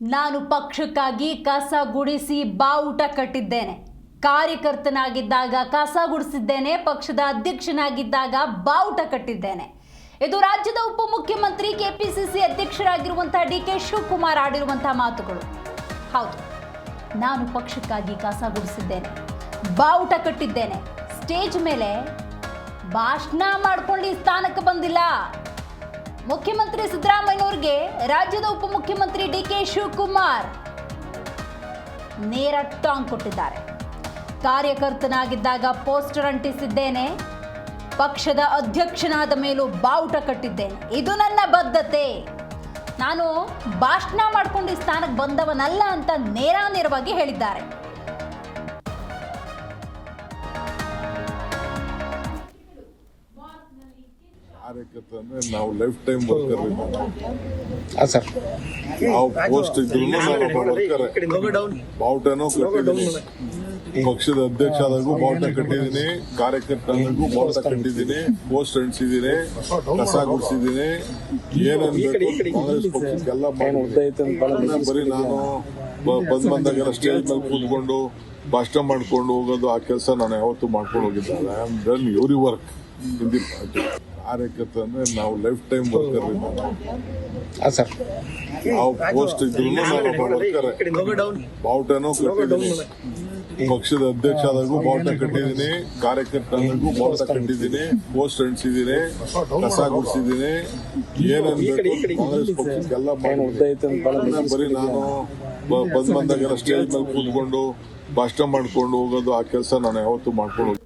ನಾನು ಪಕ್ಷಕ್ಕಾಗಿ ಕಸ ಗುಡಿಸಿ ಬಾವುಟ ಕಟ್ಟಿದ್ದೇನೆ. ಕಾರ್ಯಕರ್ತನಾಗಿದ್ದಾಗ ಕಸ ಗುಡಿಸಿದ್ದೇನೆ, ಪಕ್ಷದ ಅಧ್ಯಕ್ಷನಾಗಿದ್ದಾಗ ಬಾವುಟ ಕಟ್ಟಿದ್ದೇನೆ. ಇದು ರಾಜ್ಯದ ಉಪಮುಖ್ಯಮಂತ್ರಿ ಕೆಪಿಸಿಸಿ ಅಧ್ಯಕ್ಷರಾಗಿರುವಂತಹ ಡಿ ಕೆ ಶಿವಕುಮಾರ್ ಆಡಿರುವಂತಹ ಮಾತುಗಳು. ಹೌದು, ನಾನು ಪಕ್ಷಕ್ಕಾಗಿ ಕಸ ಗುಡಿಸಿದ್ದೇನೆ, ಬಾವುಟ ಕಟ್ಟಿದ್ದೇನೆ. ಸ್ಟೇಜ್ ಮೇಲೆ ಭಾಷಣ ಮಾಡ್ಕೊಂಡು ಈ ಬಂದಿಲ್ಲ ಮುಖ್ಯಮಂತ್ರಿ ಸಿದ್ದರಾಮಯ್ಯವ್ರಿಗೆ ರಾಜ್ಯದ ಉಪಮುಖ್ಯಮಂತ್ರಿ ಡಿ ಕೆ ಶಿವಕುಮಾರ್ ನೇರ ಟಾಂಗ್ ಕೊಟ್ಟಿದ್ದಾರೆ. ಕಾರ್ಯಕರ್ತನಾಗಿದ್ದಾಗ ಪೋಸ್ಟರ್ ಅಂಟಿಸಿದ್ದೇನೆ. ಪಕ್ಷದ ಅಧ್ಯಕ್ಷನಾದ ಮೇಲೂ ಬಾವುಟ ಕಟ್ಟಿದ್ದೇನೆ. ಇದು ನನ್ನ ಬದ್ಧತೆ. ನಾನು ಭಾಷಣ ಮಾಡ್ಕೊಂಡು ಈ ಸ್ಥಾನಕ್ಕೆ ಬಂದವನಲ್ಲ ಅಂತ ನೇರಾನೇರವಾಗಿ ಹೇಳಿದ್ದಾರೆ. ಕಾರ್ಯಕರ್ತ ಅಂದ್ರೆ ನಾವು ಲೈಫ್ ಟೈಮ್ ವರ್ಕರ್ ಸರ್ ನಾವು ಪೋಸ್ಟ್ ಇದ್ರು ಬಾವುಟನೂ ಕಟ್ಟಿದ್ದೀನಿ. ಪಕ್ಷದ ಅಧ್ಯಕ್ಷ ಆದಾಗೂ ಬಾವುಟ ಕಟ್ಟಿದ್ದೀನಿ. ಕಾರ್ಯಕರ್ತರಿಗೂ ಬಾವುಟ ಕಟ್ಟಿದ್ದೀನಿ. ಪೋಸ್ಟ್ ಅಂಟಿಸಿದ್ದೀನಿ. ಕಸ ಗುಡಿಸಿದ್ದೀನಿ. ಏನನ್ಬೇಕು ಕಾಂಗ್ರೆಸ್ ಪಕ್ಷಕ್ಕೆಲ್ಲ ಬರೀ ನಾನು ಬಂದ್ ಬಂದಾಗ ಸ್ಟೇಜ್ ಮೇಲೆ ಕೂತ್ಕೊಂಡು ಭಾಷಣ ಮಾಡ್ಕೊಂಡು ಹೋಗೋದು ಆ ಕೆಲಸ ನಾನು ಯಾವತ್ತು ಮಾಡ್ಕೊಂಡು ಹೋಗಿದ್ದೆ I am done every work in the party ಕಾರ್ಯಕರ್ತ ಅಂದ್ರೆ ನಾವು ಲೈಫ್ ಟೈಮ್ ವರ್ಕರ್ ಹಾಂ ಸರ್ ನಾವು ಪೋಸ್ಟ್ ಇದ್ರು ಬಾವುಟನೂ ಕಟ್ಟಿದ್ದೀನಿ. ಪಕ್ಷದ ಅಧ್ಯಕ್ಷ ಆದಾಗೂ ಬಾವುಟ ಕಟ್ಟಿದ್ದೀನಿ. ಕಾರ್ಯಕರ್ತನಿಗೂ ಬಾವುಟ ಕಟ್ಟಿದ್ದೀನಿ. ಪೋಸ್ಟ್ ಅಂಟಿಸಿದ್ದೀನಿ. ಕಸ ಗುಡಿಸಿದ್ದೀನಿ. ಏನೇನು ಕಾಂಗ್ರೆಸ್ ಪಕ್ಷಕ್ಕೆಲ್ಲ ಬರೀ ನಾನು ಬಂದ್ ಬಂದಾಗೆಲ್ಲ ಸ್ಟೇಜ್ ಮೇಲೆ ಕೂತ್ಕೊಂಡು ಭಾಷಣ ಮಾಡ್ಕೊಂಡು ಹೋಗೋದು ಆ ಕೆಲಸ ನಾನು ಯಾವತ್ತೂ ಮಾಡ್ಕೊಂಡು